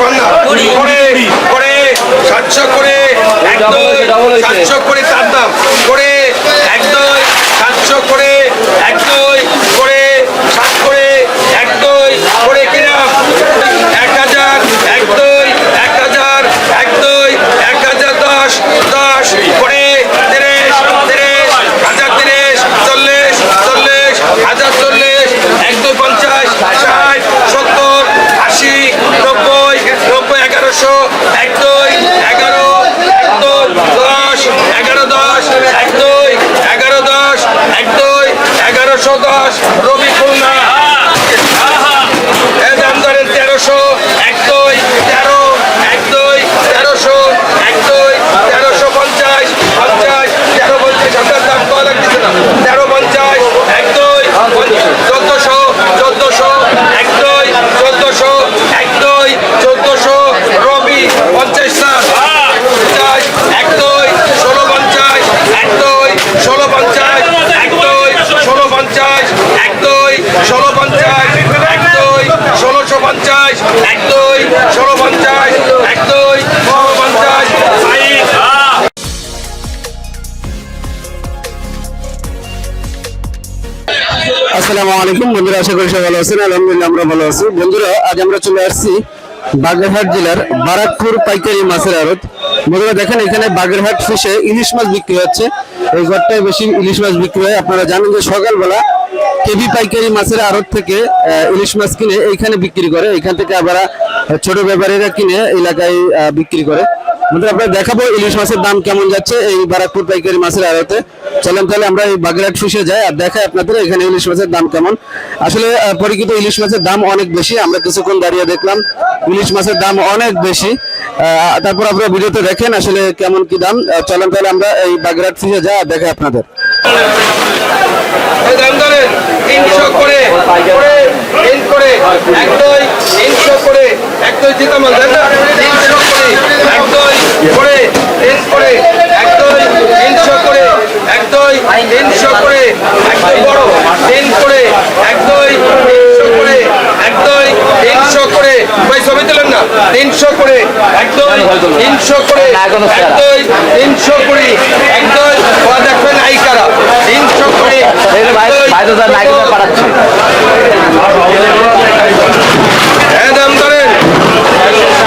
করে করে সাতশো করে একদম সাতশো করে তার দাম। করে আশা করি সবাই ভালো আছেন, আলহামদুলিল্লাহ আমরা ভালো আছি। বন্ধুরা, আজ আমরা চলে আসছি বাগেরহাট জেলার বারাকপুর পাইকারি মাছের আড়ত। বন্ধুরা, দেখেন এখানে বাগেরহাট ফিশে ইলিশ মাছ বিক্রি হচ্ছে। এই ঘরটায় বেশি ইলিশ মাছ বিক্রি হয়। আপনারা জানেন যে সকালবেলা কেবি পাইকারি মাছের আড়ত থেকে ইলিশ মাছ কিনে এইখানে বিক্রি করে। এখান থেকে আবার ছোট ব্যাপারীরা কিনে এলাকায় বিক্রি করে। আপনারা দেখাবো ইলিশ মাছের দাম কেমন যাচ্ছে এই বারাকপুর পাইকারি মাছের আড়তে। চলেন তাহলে আমরা এই বাগেরহাট ফিশে যাই আর দেখাই আপনাদের এখানে ইলিশ মাছের দাম কেমন। আসলে পরিচিত ইলিশ মাছের দাম অনেক বেশি, আমরা কিছুক্ষণ দাঁড়িয়ে দেখলাম ইলিশ মাছের দাম অনেক বেশি। তারপর আপনারা ভিডিওতে দেখেন আসলে কেমন কি দাম। চলেন তাহলে আমরা এই বাগেরহাট ফিশে যাই আর দেখাই আপনাদের। দাম ধরেন তিনশো করে করে করে এক দুই তিনশো করে এক দুই জিতামাল দেন তিনশো করে এক দুই করে তিন করে এক দুই তিনশো করে এক দুই তিনশো করে এক দুই বড় তিন করে এক দুই তিনশো করে এক দুই তিনশো করে ভাই ছবি তুলেন না তিনশো করে। একদম তিনশো করে। তিনশো করে একদম দুই দেখবেন আইকারা তিনশো করে দাম ধরেন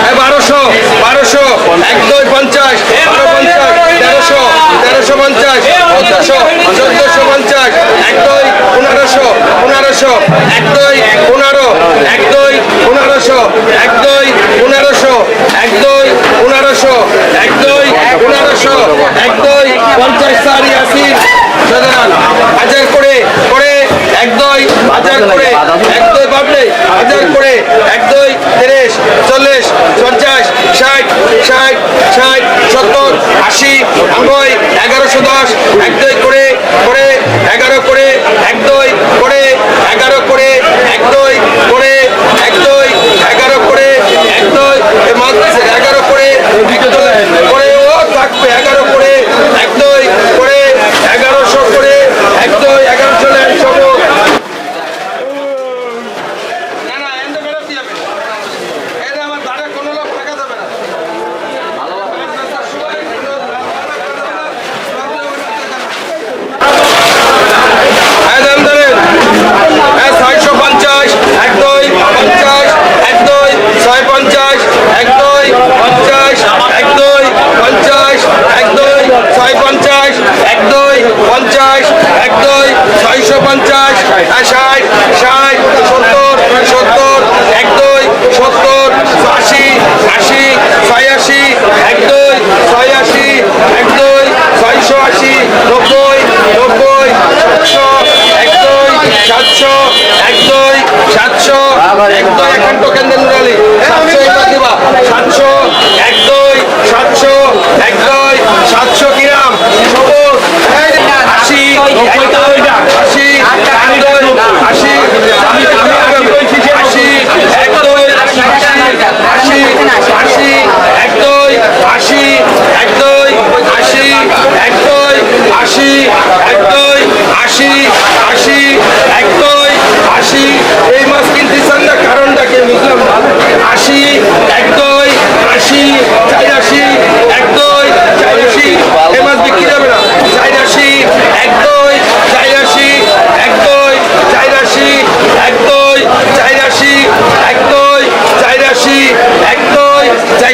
হ্যাঁ বারোশো বারোশো এক দুই পঞ্চাশ বারো পঞ্চাশ তেরোশো তেরোশো পঞ্চাশ চোদ্দশো চোদ্দশো পঞ্চাশ এক দুই পনেরোশো পনেরোশো এক দুই পনেরো এক দুই পনেরোশো এক দুই পনেরোশো এক দুই পনেরোশো এক দুই পনেরোশো এক দুই পঞ্চাশ চারি আশি সুতরাং হাজার করে করে এক দুই হাজার করে এক করে এক দুই তিরিশ চল্লিশ, পঞ্চাশ, ষাট ষাট ষাট, সত্তর, আশি, নব্বই, এগারোশো দশ, এক দুই করে করে এগারো করে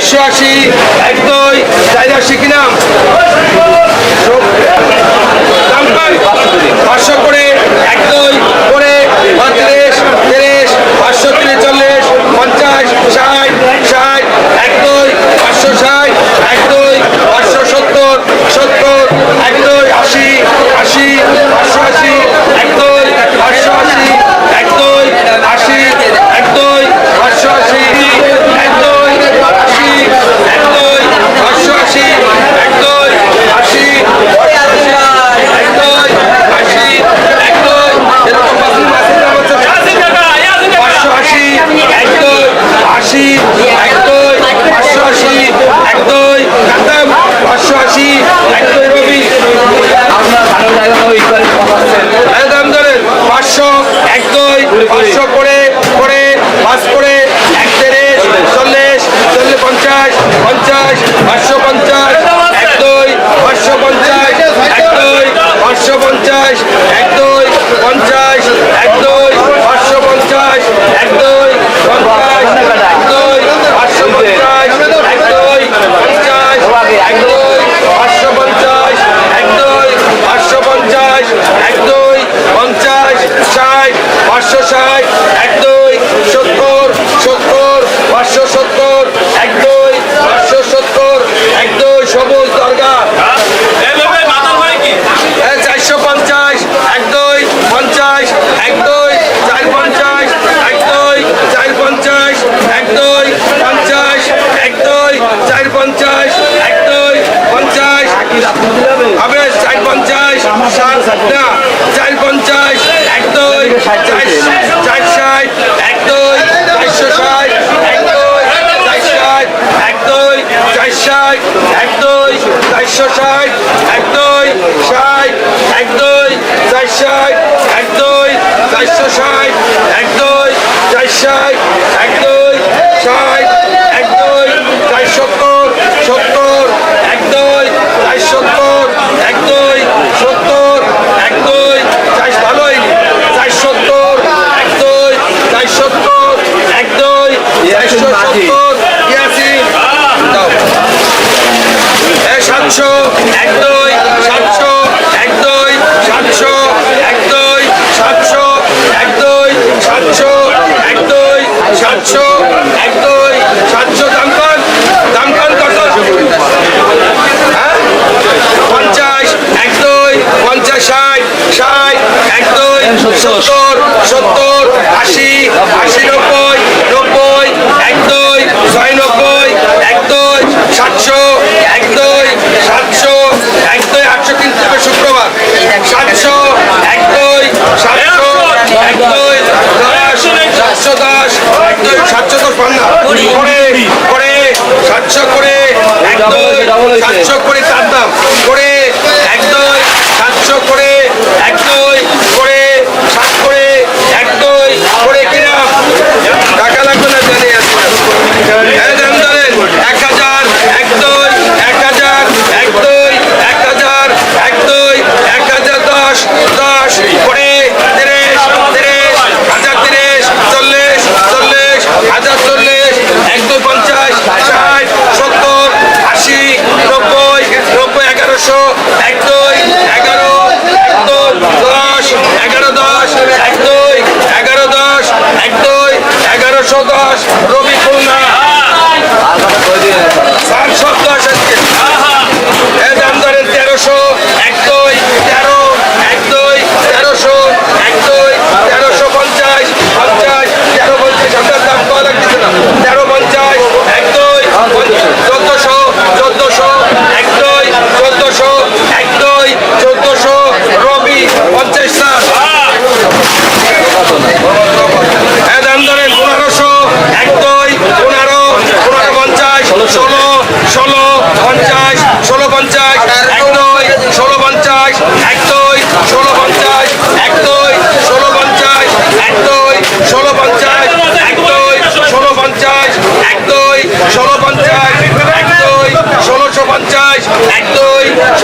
একশো আশি এক দুই চার আশি সাত না চার পঞ্চাশ এক দুই চার চার ষাট। এক দুই চারশো ষাট এক দুই চার ষাট এক দুই চার ষাট এক দুই চারশো ষাট এক দুই ষাট এক দুই চার ষাট সাতশো, এক দুই, সাতশো, এক দুই, সাতশো, এক দুই, সাতশো, এক দুই, সাতশো, এক দুই, সাতশো, এক দুই, সাতশো দাম কর দাম কর কত হ্যাঁ? পঞ্চাশ, এক দুই, পঞ্চাশ, ষাট ষাট, এক দুই, সত্তর সত্তর সাতশো দশ সাতশো দশ পান্না করে সাতশো করে সাতশো এক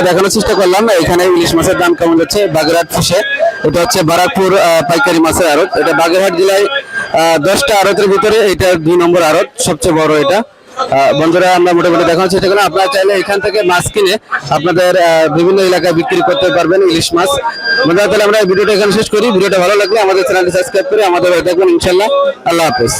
আমরা দেখানোর চেষ্টা করলাম। এখানে ইলিশ মাছের দাম কেমন যাচ্ছে? বাগেরহাট ফিশে এটা হচ্ছে বারাকপুর পাইকারি মাছের আড়ত। এটা বাগেরহাট জেলায় দশটা আড়তের ভিতরে এটা দুই নম্বর আড়ত, সবচেয়ে বড় এটা। বন্ধুরা, আমরা মোটামুটি দেখানোর চেষ্টা করলাম। আপনারা চাইলে এখান থেকে মাছ কিনে আপনাদের বিভিন্ন এলাকায় বিক্রি করতে পারবেন ইলিশ মাছ। বন্ধুরা, তাহলে আমরা ভিডিওটা এখানে শেষ করি। ভিডিওটা ভালো লাগলে আমাদের চ্যানেলটি সাবস্ক্রাইব করে আমাদের থাকবেন ইনশাল্লাহ আল্লাহ হাফেজ।